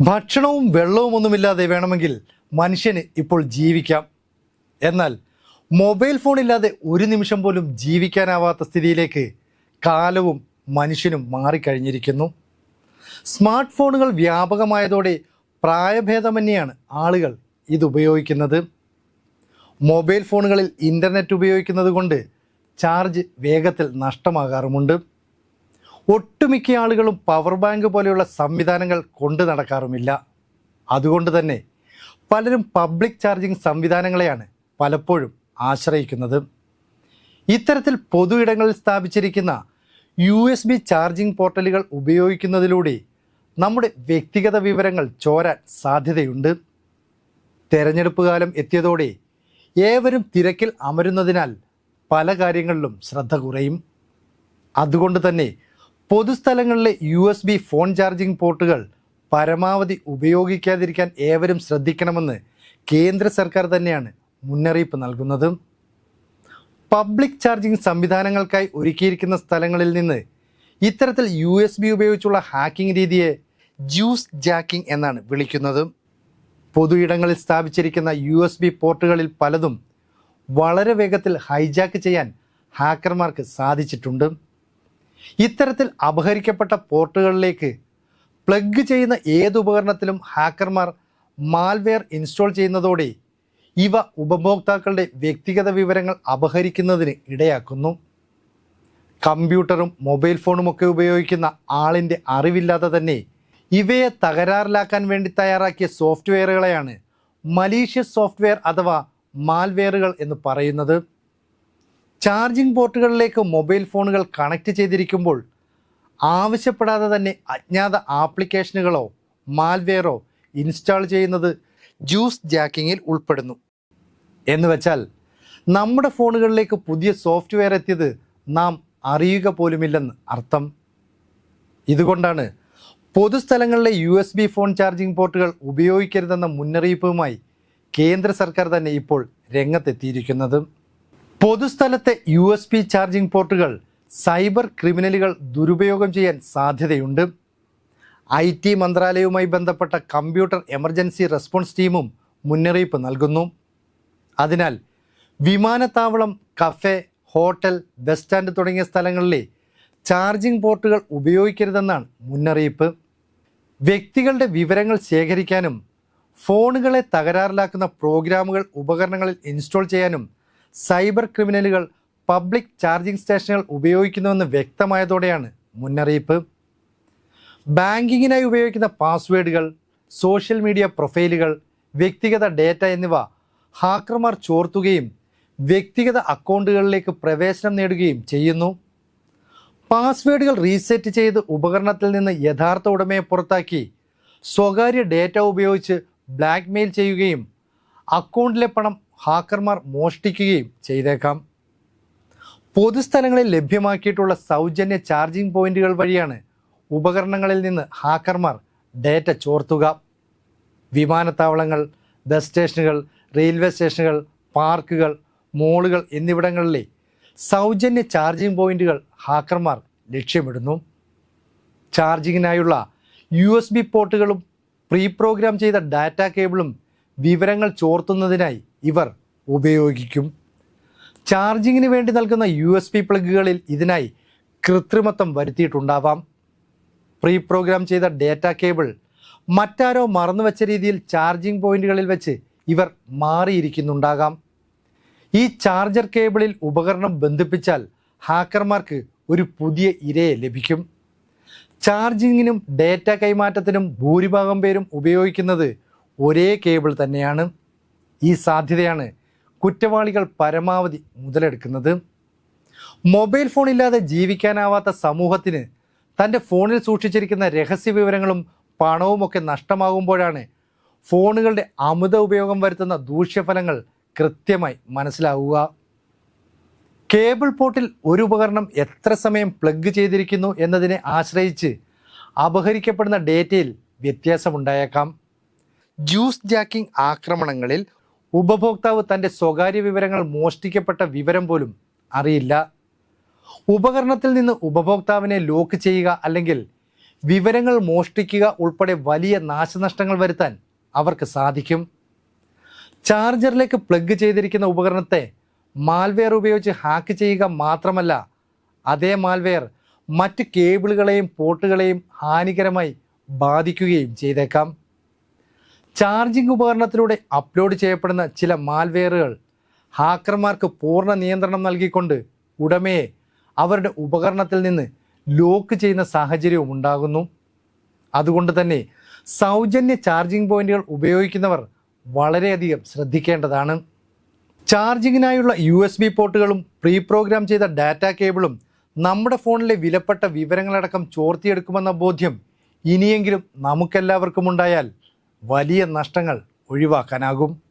ഭക്ഷണവും വെള്ളവും ഒന്നുമില്ലാതെ വേണമെങ്കിൽ മനുഷ്യന് ഇപ്പോൾ ജീവിക്കാം. എന്നാൽ മൊബൈൽ ഫോൺ ഇല്ലാതെ ഒരു നിമിഷം പോലും ജീവിക്കാനാവാത്ത സ്ഥിതിയിലേക്ക് കാലവും മനുഷ്യനും മാറിക്കഴിഞ്ഞിരിക്കുന്നു. സ്മാർട്ട് ഫോണുകൾ വ്യാപകമായതോടെ പ്രായഭേദമന്യെയാണ് ആളുകൾ ഇത് ഉപയോഗിക്കുന്നത്. മൊബൈൽ ഫോണുകളിൽ ഇന്റർനെറ്റ് ഉപയോഗിക്കുന്നത് കൊണ്ട് ചാർജ് വേഗത്തിൽ നഷ്ടമാകാറുമുണ്ട്. ഒട്ടുമിക്ക ആളുകളും പവർ ബാങ്ക് പോലെയുള്ള സംവിധാനങ്ങൾ കൊണ്ടു നടക്കാറുമില്ല. അതുകൊണ്ട് തന്നെ പലരും പബ്ലിക് ചാർജിംഗ് സംവിധാനങ്ങളെയാണ് പലപ്പോഴും ആശ്രയിക്കുന്നത്. ഇത്തരത്തിൽ പൊതു ഇടങ്ങളിൽ സ്ഥാപിച്ചിരിക്കുന്ന യു എസ് ബി ചാർജിംഗ് പോർട്ടലുകൾ ഉപയോഗിക്കുന്നതിലൂടെ നമ്മുടെ വ്യക്തിഗത വിവരങ്ങൾ ചോരാൻ സാധ്യതയുണ്ട്. തെരഞ്ഞെടുപ്പ് കാലം എത്തിയതോടെ ഏവരും തിരക്കിൽ അമരുന്നതിനാൽ പല കാര്യങ്ങളിലും ശ്രദ്ധ കുറയും. അതുകൊണ്ട് തന്നെ പൊതുസ്ഥലങ്ങളിലെ U S B phone charging പോർട്ടുകൾ പരമാവധി ഉപയോഗിക്കാതിരിക്കാൻ ഏവരും ശ്രദ്ധിക്കണമെന്ന് കേന്ദ്ര സർക്കാർ തന്നെയാണ് മുന്നറിയിപ്പ് നൽകുന്നത്. പബ്ലിക് ചാർജിംഗ് സംവിധാനങ്ങൾക്കായി ഒരുക്കിയിരിക്കുന്ന സ്ഥലങ്ങളിൽ നിന്ന് ഇത്തരത്തിൽ യു എസ് ബി ഉപയോഗിച്ചുള്ള ഹാക്കിംഗ് രീതിയെ ജ്യൂസ് ജാക്കിംഗ് എന്നാണ് വിളിക്കുന്നത്. പൊതു ഇടങ്ങളിൽ സ്ഥാപിച്ചിരിക്കുന്ന യു എസ് ബി പോർട്ടുകളിൽ പലതും വളരെ വേഗത്തിൽ ഹൈജാക്ക് ചെയ്യാൻ ഹാക്കർമാർക്ക് സാധിച്ചിട്ടുണ്ട്. ഇത്തരത്തിൽ അപഹരിക്കപ്പെട്ട പോർട്ടുകളിലേക്ക് പ്ലഗ് ചെയ്യുന്ന ഏത് ഉപകരണത്തിലും ഹാക്കർമാർ മാൽവെയർ ഇൻസ്റ്റാൾ ചെയ്യുന്നതോടെ ഇവ ഉപഭോക്താക്കളുടെ വ്യക്തിഗത വിവരങ്ങൾ അപഹരിക്കുന്നതിന് ഇടയാക്കുന്നു. കമ്പ്യൂട്ടറും മൊബൈൽ ഫോണും ഒക്കെ ഉപയോഗിക്കുന്ന ആളിന്റെ അറിവില്ലാതെ തന്നെ ഇവയെ തകരാറിലാക്കാൻ വേണ്ടി തയ്യാറാക്കിയ സോഫ്റ്റ്വെയറുകളെയാണ് മലീഷ്യസ് സോഫ്റ്റ്വെയർ അഥവാ മാൽവെയറുകൾ എന്ന് പറയുന്നത്. ചാർജിംഗ് പോർട്ടുകളിലേക്ക് മൊബൈൽ ഫോണുകൾ കണക്ട് ചെയ്തിരിക്കുമ്പോൾ ആവശ്യപ്പെടാതെ തന്നെ അജ്ഞാത ആപ്ലിക്കേഷനുകളോ മാൽവെയറോ ഇൻസ്റ്റാൾ ചെയ്യുന്നത് ജ്യൂസ് ജാക്കിങ്ങിൽ ഉൾപ്പെടുന്നു. എന്ന് വെച്ചാൽ നമ്മുടെ ഫോണുകളിലേക്ക് പുതിയ സോഫ്റ്റ്വെയർ എത്തിയത് നാം അറിയുക പോലുമില്ലെന്ന് അർത്ഥം. ഇതുകൊണ്ടാണ് പൊതുസ്ഥലങ്ങളിലെ U S B phone charging പോർട്ടുകൾ ഉപയോഗിക്കരുതെന്ന മുന്നറിയിപ്പുമായി കേന്ദ്ര സർക്കാർ തന്നെ ഇപ്പോൾ രംഗത്തെത്തിയിരിക്കുന്നത്. പൊതുസ്ഥലത്തെ യു എസ് പി ചാർജിംഗ് പോർട്ടുകൾ സൈബർ ക്രിമിനലുകൾ ദുരുപയോഗം ചെയ്യാൻ സാധ്യതയുണ്ട്. ഐ ടി മന്ത്രാലയവുമായി ബന്ധപ്പെട്ട കമ്പ്യൂട്ടർ എമർജൻസി റെസ്പോൺസ് ടീമും മുന്നറിയിപ്പ് നൽകുന്നു. അതിനാൽ വിമാനത്താവളം കഫേ ഹോട്ടൽ ബസ് സ്റ്റാൻഡ് തുടങ്ങിയ സ്ഥലങ്ങളിലെ ചാർജിംഗ് പോർട്ടുകൾ ഉപയോഗിക്കരുതെന്നാണ് മുന്നറിയിപ്പ്. വ്യക്തികളുടെ വിവരങ്ങൾ ശേഖരിക്കാനും ഫോണുകളെ തകരാറിലാക്കുന്ന പ്രോഗ്രാമുകൾ ഉപകരണങ്ങളിൽ ഇൻസ്റ്റാൾ ചെയ്യാനും സൈബർ ക്രിമിനലുകൾ പബ്ലിക് ചാർജിംഗ് സ്റ്റേഷനുകൾ ഉപയോഗിക്കുന്നുവെന്ന് വ്യക്തമായതോടെയാണ് മുന്നറിയിപ്പ്. ബാങ്കിങ്ങിനായി ഉപയോഗിക്കുന്ന പാസ്വേഡുകൾ സോഷ്യൽ മീഡിയ പ്രൊഫൈലുകൾ വ്യക്തിഗത ഡേറ്റ എന്നിവ ഹാക്കർമാർ ചോർത്തുകയും വ്യക്തിഗത അക്കൗണ്ടുകളിലേക്ക് പ്രവേശനം നേടുകയും ചെയ്യുന്നു. പാസ്വേഡുകൾ റീസെറ്റ് ചെയ്ത് ഉപകരണത്തിൽ നിന്ന് യഥാർത്ഥ ഉടമയെ പുറത്താക്കി സ്വകാര്യ ഡേറ്റ ഉപയോഗിച്ച് ബ്ലാക്ക്മെയിൽ ചെയ്യുകയും അക്കൗണ്ടിലെ പണം ഹാക്കർമാർ മോഷ്ടിക്കുകയും ചെയ്തേക്കാം. പൊതുസ്ഥലങ്ങളിൽ ലഭ്യമാക്കിയിട്ടുള്ള സൗജന്യ ചാർജിംഗ് പോയിന്റുകൾ വഴിയാണ് ഉപകരണങ്ങളിൽ നിന്ന് ഹാക്കർമാർ ഡേറ്റ ചോർത്തുക. വിമാനത്താവളങ്ങൾ ബസ് സ്റ്റേഷനുകൾ റെയിൽവേ സ്റ്റേഷനുകൾ പാർക്കുകൾ മോളുകൾ എന്നിവിടങ്ങളിലെ സൗജന്യ ചാർജിംഗ് പോയിന്റുകൾ ഹാക്കർമാർ ലക്ഷ്യമിടുന്നു. ചാർജിങ്ങിനായുള്ള യു എസ് ബി പോർട്ടുകളും പ്രീ പ്രോഗ്രാം ചെയ്ത ഡാറ്റ കേബിളും വിവരങ്ങൾ ചോർത്തുന്നതിനായി ഇവർ ഉപയോഗിക്കും. ചാർജിങ്ങിന് വേണ്ടി നൽകുന്ന യു എസ് പി പ്ലഗുകളിൽ ഇതിനായി കൃത്രിമത്വം വരുത്തിയിട്ടുണ്ടാവാം. പ്രീ പ്രോഗ്രാം ചെയ്ത ഡേറ്റ കേബിൾ മറ്റാരോ മറന്നുവെച്ച രീതിയിൽ ചാർജിംഗ് പോയിന്റുകളിൽ വെച്ച് ഇവർ മാറിയിരിക്കുന്നുണ്ടാകാം. ഈ ചാർജർ കേബിളിൽ ഉപകരണം ബന്ധിപ്പിച്ചാൽ ഹാക്കർമാർക്ക് ഒരു പുതിയ ഇരയെ ലഭിക്കും. ചാർജിങ്ങിനും ഡേറ്റ കൈമാറ്റത്തിനും ഭൂരിഭാഗം പേരും ഉപയോഗിക്കുന്നത് ഒരേ കേബിൾ തന്നെയാണ്. ഈ സാധ്യതയാണ് കുറ്റവാളികൾ പരമാവധി മുതലെടുക്കുന്നത്. മൊബൈൽ ഫോൺ ഇല്ലാതെ ജീവിക്കാനാവാത്ത സമൂഹത്തിന് തന്റെ ഫോണിൽ സൂക്ഷിച്ചിരിക്കുന്ന രഹസ്യ വിവരങ്ങളും പണവുമൊക്കെ നഷ്ടമാകുമ്പോഴാണ് ഫോണുകളുടെ അമിത ഉപയോഗം വരുത്തുന്ന ദൂഷ്യഫലങ്ങൾ കൃത്യമായി മനസ്സിലാവുക. കേബിൾ പോർട്ടിൽ ഒരു ഉപകരണം എത്ര സമയം പ്ലഗ് ചെയ്തിരിക്കുന്നു എന്നതിനെ ആശ്രയിച്ച് അപഹരിക്കപ്പെടുന്ന ഡേറ്റയിൽ വ്യത്യാസമുണ്ടായേക്കാം. ജ്യൂസ് ജാക്കിംഗ് ആക്രമണങ്ങളിൽ ഉപഭോക്താവ് തന്റെ സ്വകാര്യ വിവരങ്ങൾ മോഷ്ടിക്കപ്പെട്ട വിവരം പോലും അറിയില്ല. ഉപകരണത്തിൽ നിന്ന് ഉപഭോക്താവിനെ ലോക്ക് ചെയ്യുക അല്ലെങ്കിൽ വിവരങ്ങൾ മോഷ്ടിക്കുക ഉൾപ്പെടെ വലിയ നാശനഷ്ടങ്ങൾ വരുത്താൻ അവർക്ക് സാധിക്കും. ചാർജറിലേക്ക് പ്ലഗ് ചെയ്തിരിക്കുന്ന ഉപകരണത്തെ മാൽവെയർ ഉപയോഗിച്ച് ഹാക്ക് ചെയ്യുക മാത്രമല്ല അതേ മാൽവെയർ മറ്റ് കേബിളുകളെയും പോർട്ടുകളെയും ഹാനികരമായി ബാധിക്കുകയും ചെയ്തേക്കാം. ചാർജിംഗ് ഉപകരണത്തിലൂടെ അപ്ലോഡ് ചെയ്യപ്പെടുന്ന ചില മാൽവെയറുകൾ ഹാക്കർമാർക്ക് പൂർണ നിയന്ത്രണം നൽകിക്കൊണ്ട് ഉടമയെ അവരുടെ ഉപകരണത്തിൽ നിന്ന് ലോക്ക് ചെയ്യുന്ന സാഹചര്യവും ഉണ്ടാകുന്നു. അതുകൊണ്ട് തന്നെ സൗജന്യ ചാർജിംഗ് പോയിന്റുകൾ ഉപയോഗിക്കുന്നവർ വളരെയധികം ശ്രദ്ധിക്കേണ്ടതാണ്. ചാർജിങ്ങിനായുള്ള യു എസ് ബി പോർട്ടുകളും പ്രീ പ്രോഗ്രാം ചെയ്ത ഡാറ്റ കേബിളും നമ്മുടെ ഫോണിലെ വിലപ്പെട്ട വിവരങ്ങളടക്കം ചോർത്തിയെടുക്കുമെന്ന ബോധ്യം ഇനിയെങ്കിലും നമുക്കെല്ലാവർക്കും ഉണ്ടായാൽ വലിയ നഷ്ടങ്ങൾ ഒഴിവാക്കാനാകും.